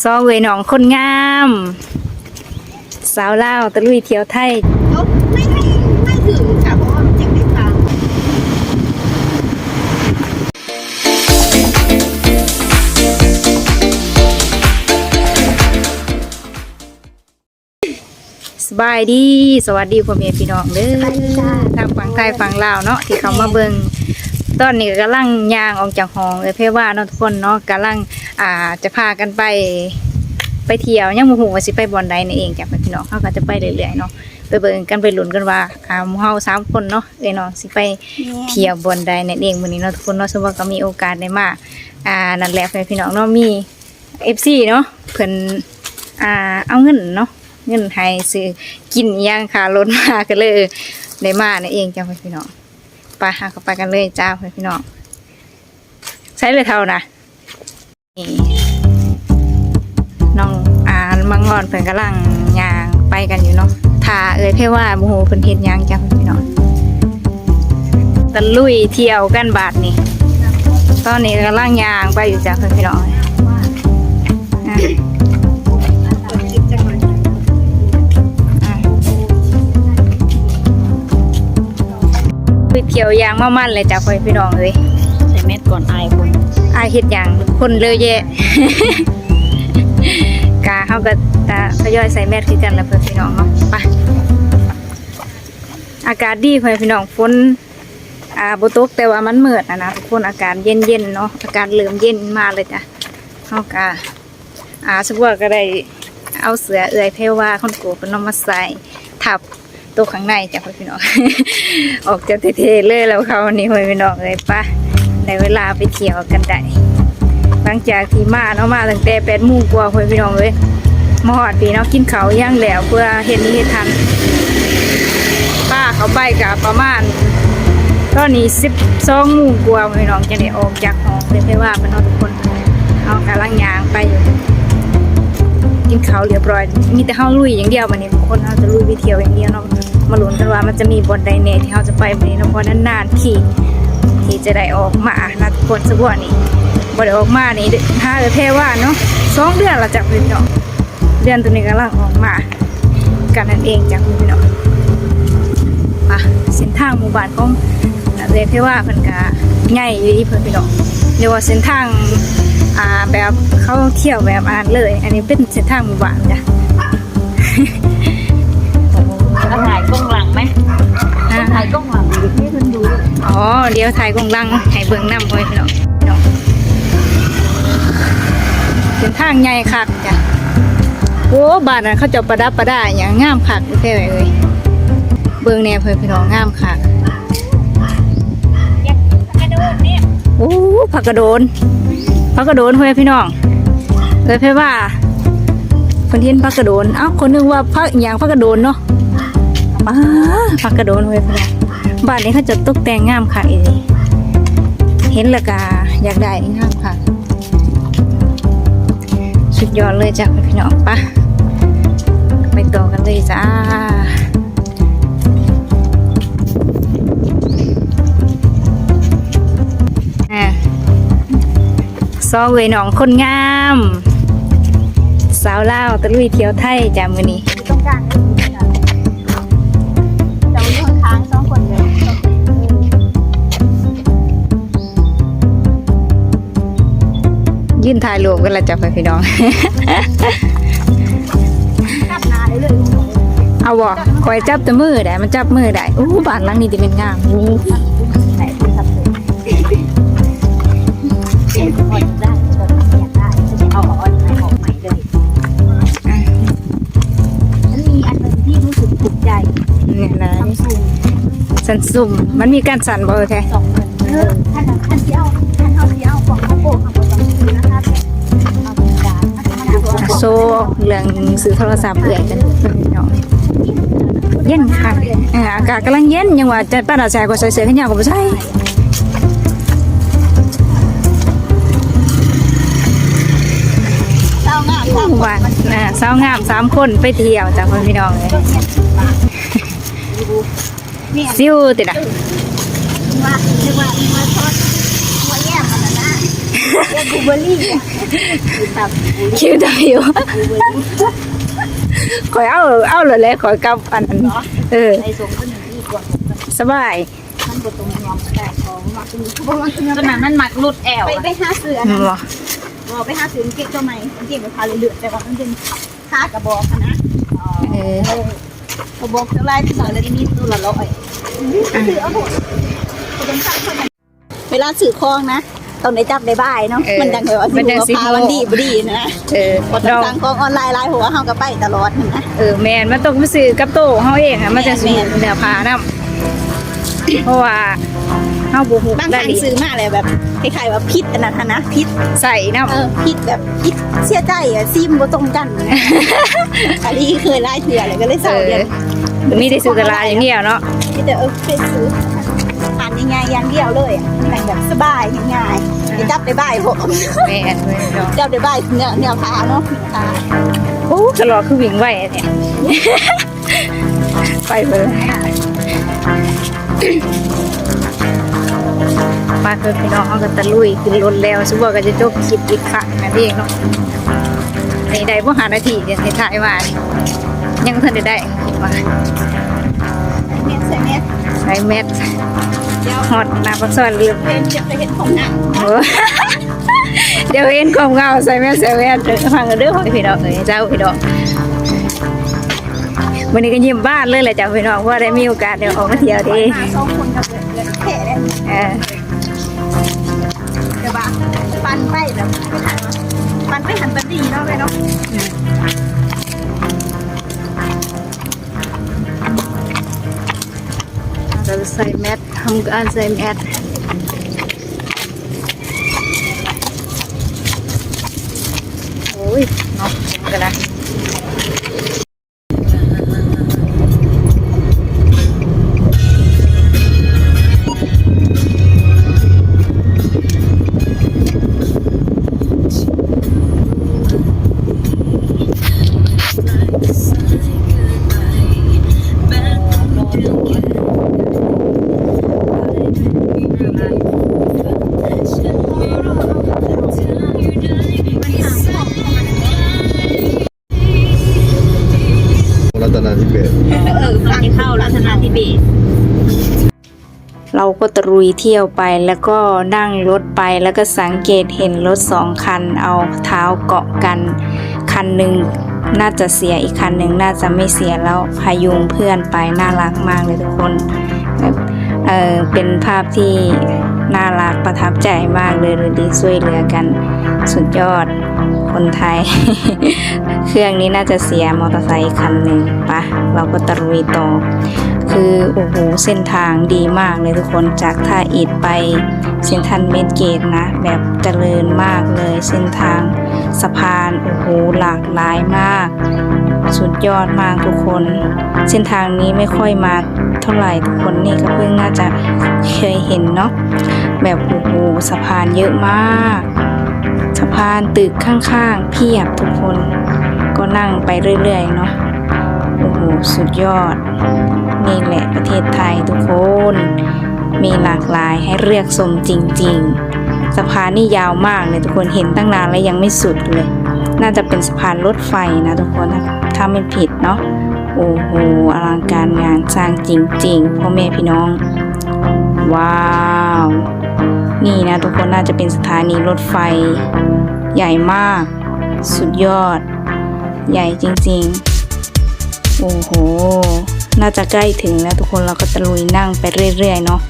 ซอเวยหนองคนงาม สาวลาวตะลุยเที่ยวไทยเขาไม่ไม่ไม่ถึงค่ะเพราะว่ามันยังไม่ฟังสบายดี สวัสดีพ่อแม่พี่น้องเด้อทางฝั่งไทยฝั่งลาวเนาะที่เขามาเบิง ตอนนี้ก็กำลังย่างออกจากห้องเลยเพื่อว่าเนาะทุกคนเนาะกำลังอ่าจะพากันไป ไปเที่ยวยังบ่ฮู้ว่าสิไปบ่อนใดนั่นเองจ้ะพี่น้องเขาก็จะไปเรื่อยๆเนาะไปเบิ่งกันไปลุ้นกันว่าอ่าหมู่เฮาสามคนเนาะเอ้ยเนาะสิไปเที่ยวบนใดนั่นเองวันนี้เนาะทุกคนเนาะสมว่าก็มีโอกาสได้มาอ่านั่นแหละเพื่อนพี่น้องเนาะมีเอฟซีเนาะเพิ่นอ่าเอาเงินเนาะเงินให้ซื้อกินอิหย่างค่ารถมาก็เลยได้มานั่นเองจ้าเพื่อนพี่น้อง ไปหาเข้าไปกันเลยจ้าเพื่อนพี่น้องใช้เลยเท่านะนี่น้องอ่านมังงอนเพิ่นกำลังยางไปกันอยู่เนาะทาเอ่ยเพ่ว่าโมโหเพิ่นเฮ็ดยางจ้าเพื่อนพี่น้องตะลุยเที่ยวกันบาทนี่ตอนนี้กำลังยางไปอยู่จ้าเพื่อนพี่น้อง ไปเที่ยวยางมามันเลยจ้ะเพื่อนพี่น้องเลยใส่เม็ดก่อนอายคนอายเฮ็ดหยังคนเลยแย่กาเขาก็ตาทยอยใส่แมสคือกันแล้วเพื่อนพี่น้องเนาะไปอากาศดีเพื่อนพี่น้องฝนอ่าบตกแต่ว่ามันมืดนะนะทุกคนอากาศเย็นเย็นๆเนาะอากาศเริ่มเย็นมาเลยจ้ะเขาก็อ่าสมว่าก็ได้เอาเสือเอื่อยเพรว่าคนโกเป็นน้องมาใส่ทับ ตัวข้างในจ้ะพี่น้อง ออกจากเท่ๆเลยแล้วเขาวันนี้พี่น้องเลยปะในเวลาไปเที่ยวกันได้หลังจากที่มาเนาะมาตั้งแต่แปดโมงกว่าพี่น้องเลยมาหอดปีเนาะกินเขาย่างแล้วเพื่อเห็นนี้เฮ็ดทันป้าเขาไปกับประมาณตอนนี้สิบสองโมงกว่าพี่น้องจะได้ออกจากห้องเลยไม่ว่าเป็นทุกคนเอากำลังยางไปอยู่ กินข้าวเรียบร้อย มีแต่เฮาลุยอย่างเดียววันนี้ทุกคนเฮาจะลุยไปเที่ยวอย่างเดียวเนาะมาลุ้นกันว่ามันจะมีบนใดเน่ที่เฮาจะไปวันนี้เนาะเพราะนานๆที่ที่จะได้ออกมานะทุกคนสักวันนี้บ่ได้ออกมานี่ถ้าจะเทว่าเนาะสองเดือนละจากพี่น้องเดือนตัวนี้กำลังออกมากันนั่นเองจากพี่น้องอะเส้นทางหมู่บ้านของเรียกได้ว่าเพิ่นก็ใหญ่อยู่ที่เพิ่นพี่น้องเรียกว่าเส้นทาง อ่าแบบเขาเที่ยวแบบอ่านเลย อันนี้เป็นเส้นทางหมู่บ้านจ้ะแล้วถ่ายกล้องหลังไหมอ่าถ่ายกล้องหลังดูให้คนดูอ๋อเดี๋ยวถ่ายกงลังให้เบิ่งนำพ่อพี่น้องพี่น้องเส้นทางใหญ่คักจ้ะโอ้บ้านนั้นเขาเจะประดับประดาอย่างงามคักแท้ๆเลยเบิ่งแน่เพิ่นพี่น้องงามคักกระโดดเนี่ยโอ้ผักกระโดน ผักกระโดนเพื่อพี่น้องเลยเพื่อว่า คนที่เห็นผักกระโดนเอ้าคนนึงว่าผักอย่างผักกระโดนเนาะป้าผักกระโดนเพื่อพี่น้องบ้านนี้เขาจะตกแต่งงามค่ะอีนี่เห็นละกาอยากได้งามค่ะสุดยอดเลยจ้ะเพื่อพี่น้องปะไปต่อกันเลยจ้า ซอเวยหนองคนงาม สาวลาวตะลุยเที่ยวไทยจามือนี้ต้องการจะมีคนค้างสองคนเลยยื่นถ่ายรูปกันละจ้ะพี่น้อง กลับนาได้เลยเอาบ่คอยจับแต่มือได้มันจับมือได้อู้บ้านหลังนี้ดิเป็นงามอู้ เอ็นออได้ก็อยากได้จะเอาออนใหม่ออกใหม่เลยฉันมีอันนึงที่รู้สึกถูกใจเนี่ยนะซัมซุงสันสุ่มมันมีการสั่นบ่แท้สองเงินเออท่านท่านที่เอาท่านเอาที่เอาของเขาโปะของเขาต้องซื้อนะคะเอาเป็นการท่านเอาโซเรื่องซื้อโทรศัพท์เอื่อยกันพี่น้องเย็นค่ะอ่าอากาศกำลังเย็นยังว่าจะป้าดาแซก็ใส่เสื้อแขนยาวก็บ่ใส่ เจ้างามหมู่บ้านน่ะสาวงามสามคนไปเที่ยวจ้ะพี่น้องเลยเนี่ยซิวติดอะว่าเรียกว่ามาทอดหัวแย่มันนะเรียกบูเบอรี่อะคือตับบูคิวตะมิวเบอรี่ข่อยเอาเอาเลยแหละข่อยกับอันนั้นเออในสมก็หนึ่งดีกว่าสบายมันบดตรงยอมแต่ของมาคือเพราะว่าคือขนาดมันหมักรุดแอวไปอะไปหาเสืออืนะม บ่บอกไปหาเสือเก็บตัวใหม่เก็บไปพาเลยเลือดแต่ว่ามันเป็นค่ากระบอกนะเออกระบอกเท่าไรที่สอนเลยนี่ตัวละร้อยถือเอาหมดเวลาสื่อคลองนะตอนไหนจับได้บ่ายเนาะมันดังเลยว่าสิพาวันดีบดีนะเออพอดอกสั่งของออนไลน์ไลน์หัวเฮาก็ไปตลอดนะเออแม่นมันต้องไปซื้อกับโตเฮาเองอะมันจะสิแม่นเนื้อผ้านํ เพราะว่าเฮาบ่ฮู้บางคได้รั้งดีซื้อมาเลยแบบคล้ายๆว่าพิษอันนั้นนะพิษใส่นํเออพิษแบบพิษเสียใจอะซิมบ่ตรงกันนะอันนี้เคยไล่เถื่อเลยก็เลยเอเศร้าอเดือนมีได้ซื้อกะลาอย่างเดียวเนาะที่แต่เออไปซื้อทานง่ายๆอย่างเดียวเลยอะแต่งแบบสบายง่ายๆจะจับได้บ่ายผมแม่นเว้ยดอกจับได้บ่ายเนื้อเนื้อผ้าเนาะผ้าโอ้ตลอดคือวิ่งไวอะเนี่ย ไปเบิ่ มาเพิ่นพี่น้องเฮาก็ตะลุยขึ้นรถแล้วสุบ่ก็จะจบคลิปอีกครั้งนั่นเองเนาะนี่ได้บ่หานาทีเดี๋ยวสิถ่ายมายังทันได้ได้มาใส่เม็ดใส่แมสเดี๋ยวฮอดน้าปักซอยลืมเห็นของหนังโอ้เดี๋ยวเห็นความเงาใส่แมสใส่แมสเดี๋ยวฟังกันเด้อของพี่น้องเอ้ยเจ้าพี่น้อง วันนี้ก็ยิ้มบ้านเลยแหละจ้าพี่น้องเพราะว่าได้มีโอกาสเดี๋ยวออกมาเที่ยวดีมาสองคนกับเลือดแค่เลยเออเดี๋ยวบ้าปันไปแบบปันไปหันไปดีเนาะไปเนาะเราจะใส่แมสทำการใส่แมส เราก็ตรุยเที่ยวไปแล้วก็นั่งรถไปแล้วก็สังเกตเห็นรถสองคัน เอาเท้าเกาะกัน คันหนึ่งน่าจะเสียอีกคันหนึ่งน่าจะไม่เสียแล้วพายุงเพื่อนไปน่ารักมากเลยทุกคนเออเป็นภาพที่น่ารักประทับใจมากเลยเลยดีช่วยเหลือกัน สุดยอด คนไทย เครื่องนี้น่าจะเสียมอเตอร์ไซค์คันหนึ่งปะเราก็ตรุยต่อ คือโอ้โหเส้นทางดีมากเลยทุกคนจากท่าอิฐไปเส้นทันเมดเกตนะ แบบเจริญมากเลยเส้นทางสะพานโอ้โหหลากหลายมาก สุดยอดมากทุกคน เส้นทางนี้ไม่ค่อยมาเท่าไหร่ทุกคนนี่ก็เพิ่งน่าจะเคยเห็นเนาะแบบโอ้โหสะพานเยอะมากะพานตึกข้างๆเพียบทุกคน ก็นั่งไปเรื่อยๆเนาะโอ้โหสุดยอด นี่แหละประเทศไทยทุกคน มีหลากหลายให้เลือกชมจริง ๆ สะพานนี่ยาวมากเลยทุกคนเห็นตั้งนานแล้วยังไม่สุดเลย น่าจะเป็นสะพานรถไฟนะทุกคนถ้าไม่ผิดเนาะโอ้โหอลังการงานสร้างจริงๆพ่อแม่พี่น้อง ว้าว นี่นะทุกคนน่าจะเป็นสถานีรถไฟ ใหญ่มาก สุดยอด ใหญ่จริงๆ โอ้โห น่าจะใกล้ถึงแล้วทุกคนเราก็จะลุยนั่งไปเรื่อยๆเนาะ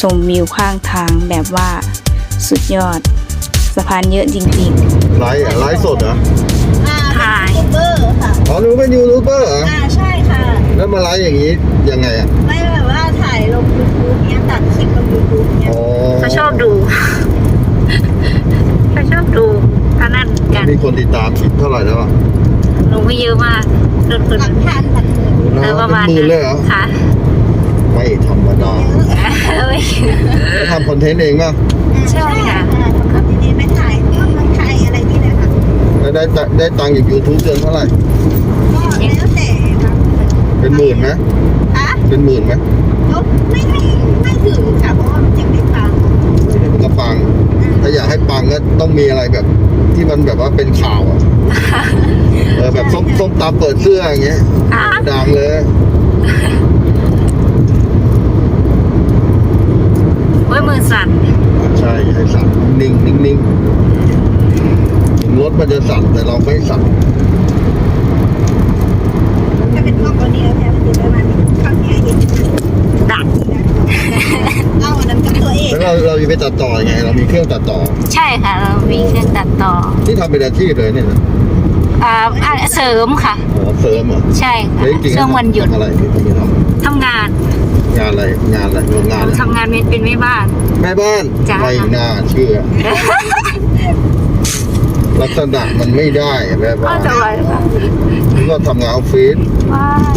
ชมวิวข้างทางแบบว่าสุดยอด สะพานเยอะจริงไลฟ์อะไลฟ์สดเหรออ่าถ่ายยูทูบเบอร์ค่ะอ๋อหนูเป็นยูทูบเบอร์เหรออ่าใช่ค่ะ แล้วมาไลฟ์อย่างนี้ยังไงอะ ไม่แบบว่าถ่าย ลงยูทูบเนี้ยตัดคลิปลงยูทูบเนี้ยอ๋อๆเขาชอบดูเขาชอบดูอันนั้นกันมีคนติดตามคลิปเท่าไหร่แล้วอะหนูไม่เยอะมากเดินหลักพันหลักหมื่นเออประมาณหมื่นเลยเหรอค่ะไม่ธรรมดาเอ้ยแล้วทำคอนเทนต์เองป่ะใช่ค่ะครับทีนี้ไม่ถ่ายก็มันถ่ายอะไรนี่เลยค่ะแล้วได้ตได้ตังค์จากยูทูบเดือนเท่าไหร่ก็แล้วแต่ครับเป็นหมื่นไหมคะเป็นหมื่นไหม ก็ไม่ไม่ไม่ ถึงค่ะเพราะว่ามันยังไม่ฟังมันก็ปังแต่ถ้าอยากให้ปังก็ต้องมีอะไรแบบ ที่มันแบบว่าเป็นข่าวอะเออแบบส้มส้มตำเปิดเสื้ออย่างเงี้ยอะดังเลยโอ้ยมือสั่นใช่ให้สั่นนิ่งนิ่งนิ่งถึงรถมันจะสั่นแต่เราไม่สั่นถ้าเป็นห้องตัวนี้แล้วแท้มันอยู่ประมาณนี้ข้างเนี้ยเห็นดัก เอาอันนั้นกับตัวเองแล้วเราเราจะไปตัดต่อยังไง เรามีเครื่องตัดต่อ ใช่ค่ะ เรามีเครื่องตัดต่อที่ทำเป็นอาชีพเลยเนี่ยนะอ่าอ่าเสริมค่ะ อ๋อเสริมเหรอะใช่ค่ะแล้วจริงๆช่วงวันหยุดทำอะไรที่ทำทำงานงานอะไรงานอะไรโรงงานอะไรทำงานเป็นเป็นแม่บ้าน แม่บ้านจ้ะ ไม่น่าเชื่อ ลักษณะมันไม่ได้อะแม่บ้านสบายค่ะนี่ก็ทำงานออฟฟิศว้าย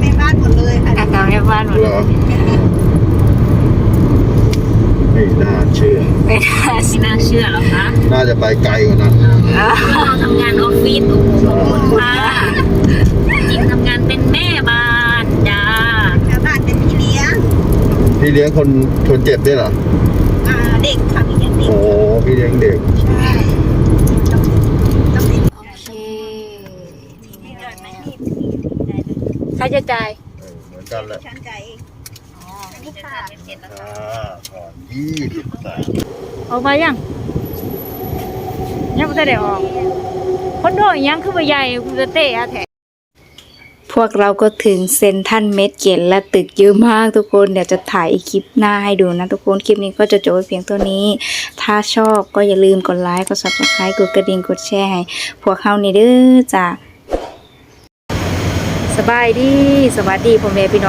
แม่บ้านหมดเลยค่ะ แต่กับแม่บ้านหมดเหรอไม่น่าเชื่อ ไม่น่าสิน่าเชื่อหรอคะน่าจะไปไกลกว่านั้นเราทำงานออฟฟิศโอ้โหขอบคุณค่ะจริงทำงานเป็นแม่บ้านจ้าแม่บ้านเป็นพี่เลี้ยง พี่เลี้ยงคนคนเจ็บด้วยเหรออ่าเด็กค่ะพี่เลี้ยงเด็กโอ้พี่เลี้ยงเด็กใช่ต้องต้องเด็กโอเคไม่ได้ไม่มีได้เลยใครจะจ่ายเออเหมือน กันแหละฉันใจเองอันนี้ค่ะอ่าก่อนยี่สิบสามออกมายังยังไม่ได้ออกคนโดนยังคือว่าใหญ่กูจะเตะอะแถพวกเราก็ถึงเซนทรันเมดเกตและตึกเยอะมากทุกคนเดี๋ยวจะถ่ายอีกคลิปหน้าให้ดูนะทุกคนคลิปนี้ก็จะจบไว้เพียงเท่านี้ ถ้าชอบก็อย่าลืมกดไลค์กด subscribe กดกระดิ่งกดแชร์ให้พวกเขานี่เด้อจ้ะส บายดีสวัสดีพ่อแม่พี่น้อง